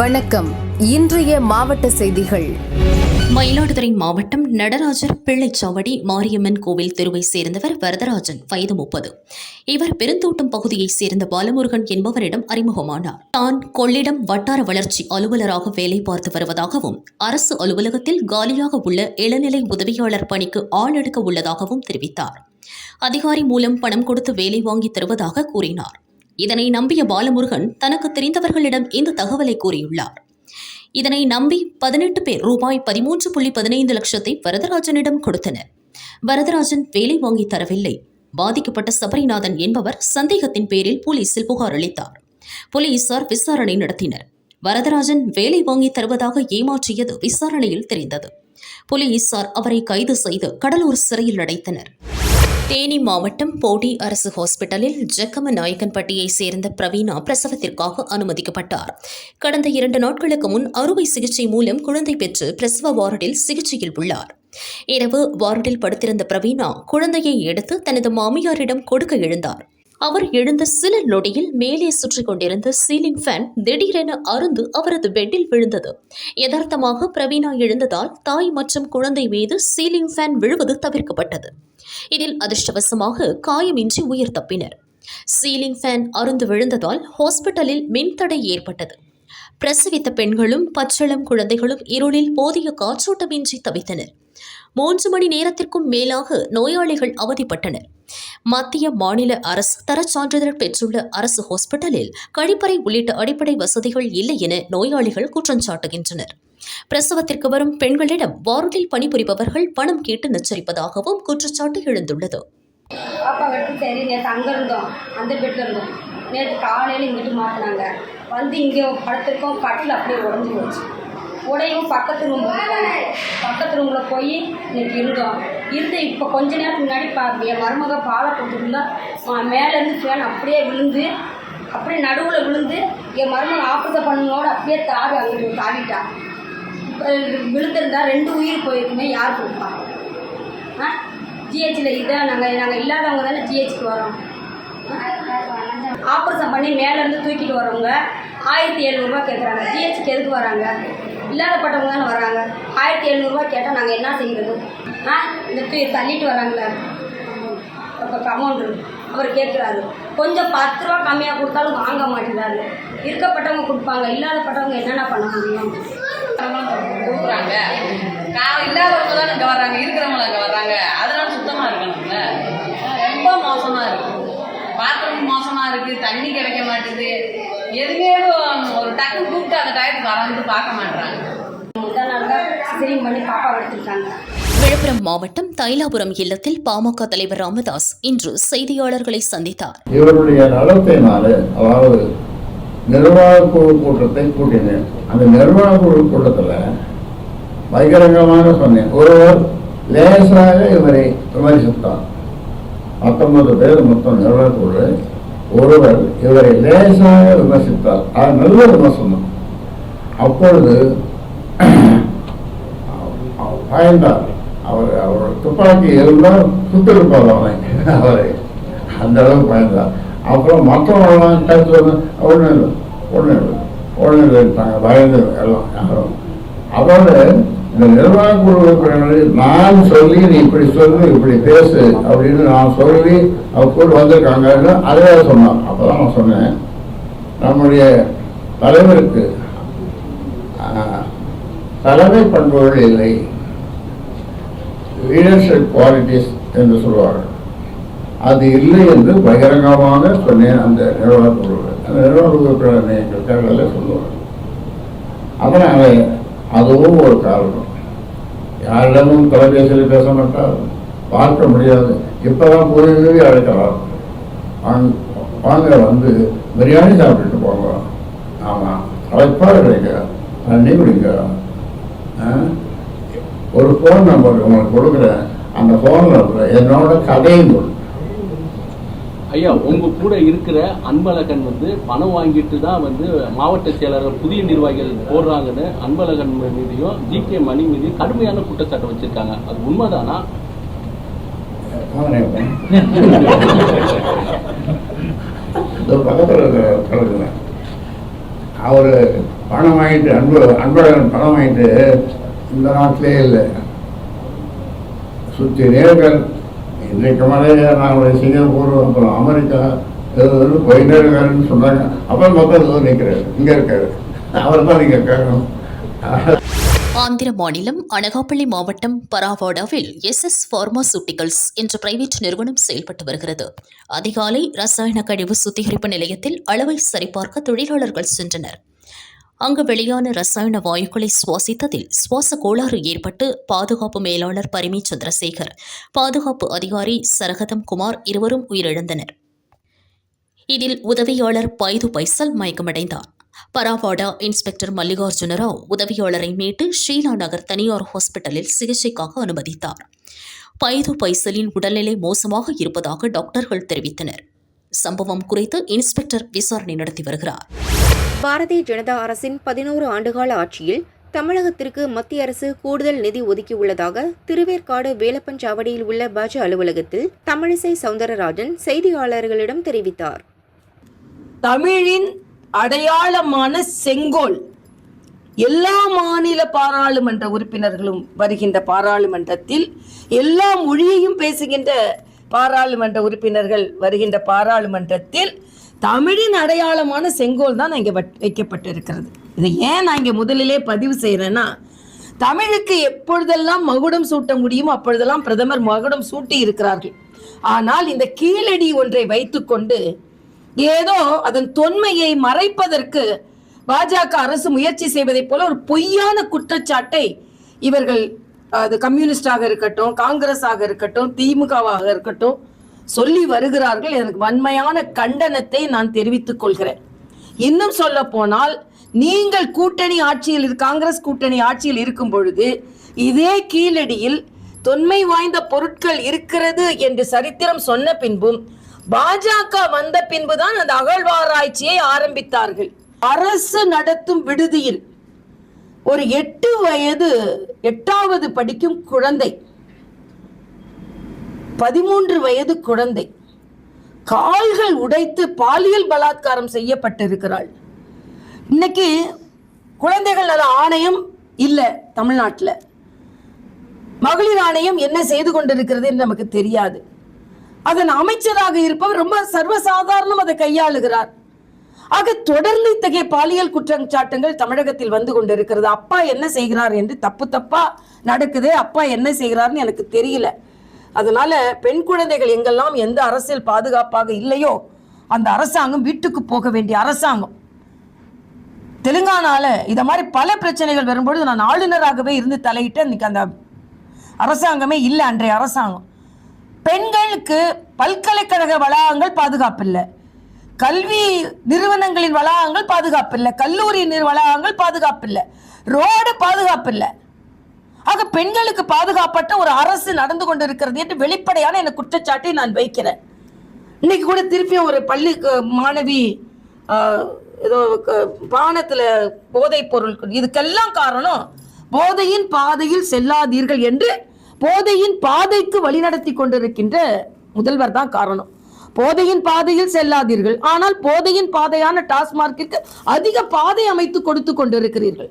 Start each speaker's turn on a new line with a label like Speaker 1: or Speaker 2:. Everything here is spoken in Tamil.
Speaker 1: வணக்கம். இன்றைய மாவட்ட செய்திகள்.
Speaker 2: மயிலாடுதுறை மாவட்டம் நடராஜர் பிள்ளைச்சாவடி மாரியம்மன் கோவில் தெருவை சேர்ந்தவர் வரதராஜன் வயது முப்பது. இவர் பெருந்தோட்டம் பகுதியைச் சேர்ந்த பாலமுருகன் என்பவரிடம் அறிமுகமானார். தான் கொள்ளிடம் வட்டார வளர்ச்சி அலுவலராக வேலை பார்த்து வருவதாகவும் அரசு அலுவலகத்தில் காலியாக உள்ள இளநிலை உதவியாளர் பணிக்கு ஆள் எடுக்க உள்ளதாகவும் தெரிவித்தார். அதிகாரி மூலம் பணம் கொடுத்து வேலை வாங்கி தருவதாக கூறினார். இதனை நம்பிய பாலமுருகன் தனக்கு தெரிந்தவர்களிடம் இந்த தகவலை கூறியுள்ளார். இதனை நம்பி பதினெட்டு பேர் ரூபாய் பதிமூன்று புள்ளி பதினைந்து லட்சத்தை வரதராஜனிடம் கொடுத்தனர். வரதராஜன் வேலை வாங்கி தரவில்லை. பாதிக்கப்பட்ட சபரிநாதன் என்பவர் சந்தேகத்தின் பேரில் போலீசில் புகார் அளித்தார். போலீசார் விசாரணை நடத்தினர். வரதராஜன் வேலை வாங்கி தருவதாக ஏமாற்றியது விசாரணையில் தெரிந்தது. போலீசார் அவரை கைது செய்து கடலூர் சிறையில் அடைத்தனர். தேனி மாவட்டம் போடி அரசு ஹாஸ்பிட்டலில் ஜக்கம நாயக்கன்பட்டியை சேர்ந்த பிரவீனா பிரசவத்திற்காக அனுமதிக்கப்பட்டார். கடந்த இரண்டு நாட்களுக்கு முன் அறுவை சிகிச்சை மூலம் குழந்தை பெற்று பிரசவ வார்டில் சிகிச்சையில் உள்ளார். இரவு வார்டில் படுத்திருந்த பிரவீனா குழந்தையை எடுத்து தனது மாமியாரிடம் கொடுக்க எழுந்தார். அவர் எழுந்த சில நொடியில் மேலே சுற்றிக் கொண்டிருந்த சீலிங் ஃபேன் திடீரென அருந்து அவரது பெட்டில் விழுந்தது. யதார்த்தமாக பிரவீனா எழுந்ததால் தாய் மற்றும் குழந்தை மீது சீலிங் ஃபேன் விழுவது தவிர்க்கப்பட்டது. இதில் அதிர்ஷ்டவசமாக காயமின்றி உயிர் தப்பினர். சீலிங் ஃபேன் அருந்து விழுந்ததால் ஹாஸ்பிட்டலில் மின்தடை ஏற்பட்டது. பிரசவித்த பெண்களும் பச்சளம் குழந்தைகளும் இருளில் போதிய காற்றோட்டமின்றி தவித்தனர். மூன்று மணி நேரத்திற்கும் மேலாக நோயாளிகள் அவதிப்பட்டனர். மத்திய மாநில அரசு தரச் சான்றிதழ் பெற்றுள்ள அரசு ஹாஸ்பிட்டலில் கழிப்பறை உள்ளிட்ட அடிப்படை வசதிகள் இல்லை என நோயாளிகள் குற்றம் சாட்டுகின்றனர் பிரசவத்திற்கு வரும் பெண்களிடம் வார்டில் பணிபுரிபவர்கள் பணம் கேட்டு நச்சரிப்பதாகவும் குற்றச்சாட்டு எழுந்துள்ளது.
Speaker 3: பாப்பா சரி நேற்று அங்கே இருந்தோம். அந்த பெட்டில் இருந்தோம். நேற்று காலையில் இங்கிட்டு மாற்றினாங்க வந்து இங்கே படுத்திருக்கோம் கட்டில் அப்படியே உடஞ்சி போச்சு. உடையும் பக்கத்து ரூம் பக்கத்து ரூமில் போய் இன்னைக்கு இருந்தோம். இருந்து இப்போ கொஞ்ச நேரத்துக்கு முன்னாடி பா என் மருமக பாலை கொடுத்துருந்தா மேலேருந்து ஃபேன் அப்படியே விழுந்து அப்படியே நடுவில் விழுந்து என் மருமக ஆப்ரேஷன் பண்ணனோட அப்படியே தாவி அங்கிட்டு தாவிட்டான் விழுந்திருந்தால் ரெண்டு உயிர் போயிருக்குமே யார் கொடுப்பா? ஆ? ஜிஹெச்சில் இதான் நாங்கள் நாங்கள் இல்லாதவங்க தானே ஜிஹெச்சுக்கு வரோம். ஆப்ரேஷன் பண்ணி மேலேருந்து தூக்கிட்டு வரவங்க ஆயிரத்தி எழுநூறுபா கேட்குறாங்க ஜிஹெச்சுக்கு எதுக்கு வராங்க? இல்லாதப்பட்டவங்க தானே வராங்க. ஆயிரத்தி எழுநூறுபா கேட்டால் நாங்கள் என்ன செய்கிறது ஆ? இந்த தூ தள்ளிட்டு வராங்களே. அமௌண்ட் அவர் கேட்குறாரு கொஞ்சம் பத்து ரூபா கம்மியாக கொடுத்தாலும் வாங்க மாட்டேங்கிறாரு. இருக்கப்பட்டவங்க கொடுப்பாங்க இல்லாதப்பட்டவங்க என்னென்ன பண்ண முடியும்?
Speaker 4: கொடுக்குறாங்க. காலம் இல்லாதவங்க தான் இங்கே வர்றாங்க இருக்கிறவங்க அங்கே வர்றாங்க. அதனால சுத்தமாக இருக்கணும்ல. ரொம்ப மோசமாக இருக்கு. பாத்ரூம் மோசமாக இருக்குது தண்ணி கிடைக்க மாட்டுது. எதுவுமே ஒரு டக்கு கூப்பிட்டு அந்த டயத்துக்கு வந்து பார்க்க
Speaker 3: எடுத்துருக்காங்க
Speaker 2: விழுப்புரம் மாவட்டம் தைலாபுரம் இல்லத்தில் பாமக தலைவர் ராமதாஸ் இன்று செய்தியாளர்களை சந்தித்தார்.
Speaker 5: இவருடைய நலத்தினால அதாவது நிர்வாக குழு கூட்டத்தை கூட்டினேன். அந்த நிர்வாக குழு கூட்டத்தில் பகிரங்கமாக சொன்னேன். ஒருவர் லேசாக இவரை விமர்சித்தார் பத்தொன்பது பேர் மொத்தம் நிர்வாக குழு. ஒருவர் இவரை லேசாக விமர்சித்தார். அது நல்ல விமர்சனம். அப்பொழுது பயந்தார். அவர் அவர் துப்பாக்கி இருந்தால் சுட்டிருப்பார் அவனை அவரை. அந்த அளவுக்கு பயந்தார். அப்புறம் மற்றவங்களாம் கருத்து வந்து ஒன்றும் இல்லை ஒன்றும் இல்லை ஒன்றும் இல்லைட்டாங்க பயந்து எல்லாம் யாரும். அதோட இந்த நிர்வாக குழு உறுப்பினர்கள் நான் சொல்லி நீ இப்படி சொல்லு இப்படி பேசு அப்படின்னு நான் சொல்லி அவர் கூட வந்திருக்காங்க. அதே சொன்னான் அப்பதான் நான் சொன்னேன் நம்முடைய தலைவருக்கு ஆஹ், தலைமை பண்புகள் இல்லை. லீடர்ஷிப் குவாலிட்டிஸ் என்று சொல்வார்கள் அது இல்லை என்று பகிரங்கமாக சொன்னேன் அந்த நிர்வாக குழுவில் அந்த நிர்வாக உறுப்பினர் எங்கள் தேர்தலில் சொல்லுவார்கள் அதுவும் ஒரு காரணம். யாரிடமும் தொலைபேசியில் பேச மாட்டார். பார்க்க முடியாது. இப்பதான் புரியுது அழைக்கலாம். வாங்க வந்து பிரியாணி சாப்பிட்டுட்டு போங்க. ஆமாம் அழைப்பாக கிடைக்க தண்ணி குடிங்க. ஆ? ஒரு ஃபோன் நம்பர் உங்களுக்கு கொடுக்குறேன். அந்த ஃபோன் நம்பர் என்னோட கதையும் கொடு.
Speaker 6: ஐயா உங்க கூட இருக்கிற அன்பழகன் வந்து பணம் வாங்கிட்டு தான் வந்து மாவட்ட செயலர் புதிய நிர்வாகிகள் போடுறாங்கன்னு அன்பழகன் மீதியும் ஜி கே மணி மீதியும் கடுமையான குற்றச்சாட்டு வச்சிருக்காங்க. அது உண்மைதானா?
Speaker 5: அவர் பணம் வாங்கிட்டு அன்பு அன்பழகன் பணம் வாங்கிட்டு இந்த நாட்டிலே இல்லை. சுற்றி நேர்கள் இன்றைக்கு மலைய நாங்கள் சிங்கப்பூர் அப்புறம் அமெரிக்கா ஏதோ போயிட்டே இருக்காருன்னு சொல்கிறாங்க அப்புறம் பார்த்தா ஏதோ நிற்கிறாரு இங்கே இருக்காரு. அவர் தான் நீங்கள் கேட்கணும்
Speaker 2: ஆந்திர மாநிலம் அனகாப்பள்ளி மாவட்டம் பராவாடாவில் எஸ் எஸ் பார்மாசூட்டிகல்ஸ் என்ற பிரைவேட் நிறுவனம் செயல்பட்டு வருகிறது. அதிகாலை ரசாயன கழிவு சுத்திகரிப்பு நிலையத்தில் அளவை சரிபார்க்க தொழிலாளர்கள் சென்றனர். அங்கு வெளியான ரசாயன வாயுக்களை சுவாசித்ததில் சுவாச கோளாறு ஏற்பட்டு பாதுகாப்பு மேலாளர் பரிமி சந்திரசேகர் பாதுகாப்பு அதிகாரி சரகதம் குமார் இருவரும் உயிரிழந்தனர். இதில் உதவியாளர் பைது பைசல் மயக்கமடைந்தார். பராவாடா இன்ஸ்பெக்டர் மல்லிகார்ஜுன ராவ் உதவியாளரை மீட்டு ஷீலா நகர் தனியார் ஹாஸ்பிட்டலில் சிகிச்சைக்காக அனுமதித்தார். பைது பைசலின் உடல்நிலை மோசமாக இருப்பதாக டாக்டர்கள் தெரிவித்தனர். சம்பவம் குறித்து இன்ஸ்பெக்டர் விசாரணை நடத்தி வருகிறார்.
Speaker 7: பாரதிய ஜனதா அரசின் பதினோரு ஆண்டுகால ஆட்சியில் தமிழகத்திற்கு மத்திய அரசு கூடுதல் நிதி ஒதுக்கியுள்ளதாக திருவேற்காடு வேலப்பஞ்சாவடியில் உள்ள பாஜ அலுவலகத்தில் தமிழிசை சவுந்தரராஜன் செய்தியாளர்களிடம் தெரிவித்தார்.
Speaker 8: தமிழின் அடையாளமான செங்கோல் எல்லா மாநில பாராளுமன்ற உறுப்பினர்களும் வருகின்ற பாராளுமன்றத்தில் எல்லா மொழியையும் பேசுகின்ற பாராளுமன்ற உறுப்பினர்கள் வருகின்ற பாராளுமன்றத்தில் தமிழின் அடையாளமான செங்கோல் தான் இங்கே வைக்கப்பட்டிருக்கிறது. இதை ஏன் நான் இங்கே முதலிலே பதிவு செய்கிறேன்னா தமிழுக்கு எப்பொழுதெல்லாம் மகுடம் சூட்ட முடியுமோ அப்பொழுதெல்லாம் பிரதமர் மகுடம் சூட்டி இருக்கிறார்கள். ஆனால் இந்த கீழடி ஒன்றை வைத்துக்கொண்டு ஏதோ அதன் தொன்மையை மறைப்பதற்கு பாஜக அரசு முயற்சி செய்வதைப் போல ஒரு பொய்யான குற்றச்சாட்டை இவர்கள் அது கம்யூனிஸ்டாக இருக்கட்டும் காங்கிரஸாக இருக்கட்டும் திமுகவாக இருக்கட்டும் சொல்லி வருகிறார்கள். எனக்கு வன்மையான கண்டனத்தை நான் தெரிவித்துக் கொள்கிறேன். இன்னும் சொல்ல போனால் நீங்கள் கூட்டணி ஆட்சியில் காங்கிரஸ் கூட்டணி ஆட்சியில் இருக்கும் பொழுது இதே கீழடியில் தொன்மை வாய்ந்த பொருட்கள் இருக்கிறது என்று சரித்திரம் சொன்ன பின்பும் பாஜக வந்த பின்புதான் அந்த அகழ்வாராய்ச்சியை ஆரம்பித்தார்கள். அரசு நடத்தும் விடுதியில் ஒரு எட்டு வயது எட்டாவது படிக்கும் குழந்தை பதிமூன்று வயது குழந்தை. கால்கள் உடைத்து பாலியல் பலாத்காரம் செய்யப்பட்டிருக்கிறாள். இன்னைக்கு குழந்தைகள் நல ஆணையம் இல்லை தமிழ்நாட்டில். மகளிர் ஆணையம் என்ன செய்து கொண்டிருக்கிறது என்று நமக்கு தெரியாது. அதன் அமைச்சராக இருப்பவர் ரொம்ப சர்வசாதாரணம் அதை கையாளுகிறார். ஆக தொடர்ந்து இத்தகைய பாலியல் குற்றச்சாட்டுகள் தமிழகத்தில் வந்து கொண்டிருக்கிறது. அப்பா என்ன செய்கிறார் என்று தப்பு தப்பா நடக்குது அப்பா என்ன செய்கிறார்னு எனக்கு தெரியல. அதனால பெண் குழந்தைகள் எங்கெல்லாம் எந்த அரசியல் பாதுகாப்பாக இல்லையோ அந்த அரசாங்கம் வீட்டுக்கு போக வேண்டிய அரசாங்கம். தெலுங்கானால இதை மாதிரி பல பிரச்சனைகள் வரும்பொழுது நான் ஆளுநராகவே இருந்து தலையிட்டு இன்னைக்கு அந்த அரசாங்கமே இல்லை அன்றைய அரசாங்கம். பெண்களுக்கு பல்கலைக்கழக வளாகங்கள் பாதுகாப்பு இல்லை. கல்வி நிறுவனங்களின் வளாகங்கள் பாதுகாப்பு இல்லை. கல்லூரி வளாகங்கள் பாதுகாப்பு இல்லை. ரோடு பாதுகாப்பு இல்லை. பெண்களுக்கு பாதுகாப்பட்ட ஒரு அரசு நடந்து கொண்டிருக்கிறது என்று வெளிப்படையான எனக்கு குற்றச்சாட்டை நான் வைக்கிறேன். இன்னைக்கு கூட திருப்பியும் ஒரு பள்ளி மாணவி ஏதோ பானத்தில் போதைப் பொருள் இதுக்கெல்லாம் காரணம் போதையின் பாதையில் செல்லாதீர்கள் என்று போதையின் பாதைக்கு வழிநடத்தி கொண்டிருக்கின்ற முதல்வர் தான் காரணம். போதையின் பாதையில் செல்லாதீர்கள் ஆனால் போதையின் பாதையான டாஸ்மார்க்கிற்கு அதிக பாதை அமைத்து கொடுத்து கொண்டிருக்கிறீர்கள்.